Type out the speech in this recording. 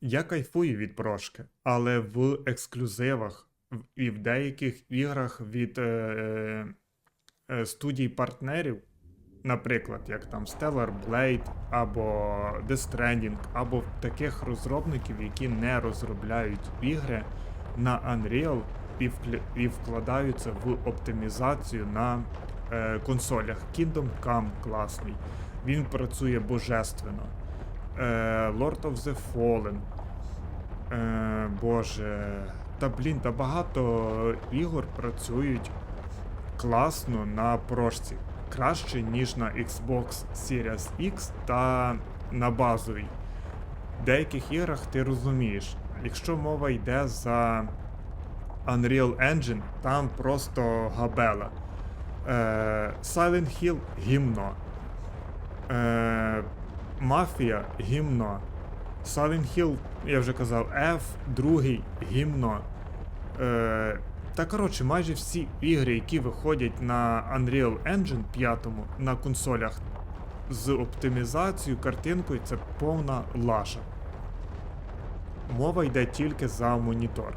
Я кайфую від прошки, але в ексклюзивах і в деяких іграх від е, е, студій партнерів, наприклад, як там Stellar Blade або Death Stranding, або таких розробників, які не розробляють ігри на Unreal і, і вкладаються в оптимізацію на е, консолях. Kingdom Come класний, він працює божественно. Е, Lord of the Fallen. Е, Боже. Та блін, та багато ігор працюють класно на прошці. Краще, ніж на Xbox Series X та на базовій. В деяких іграх ти розумієш, якщо мова йде за Unreal Engine, там просто габела. Е, Silent Hill гімно. Е, Мафія гімно. Silent Hill, я вже казав, F, другий гімно. Е, та коротше, майже всі ігри, які виходять на Unreal Engine 5 на консолях з оптимізацією, картинкою, це повна лажа. Мова йде тільки за монітор.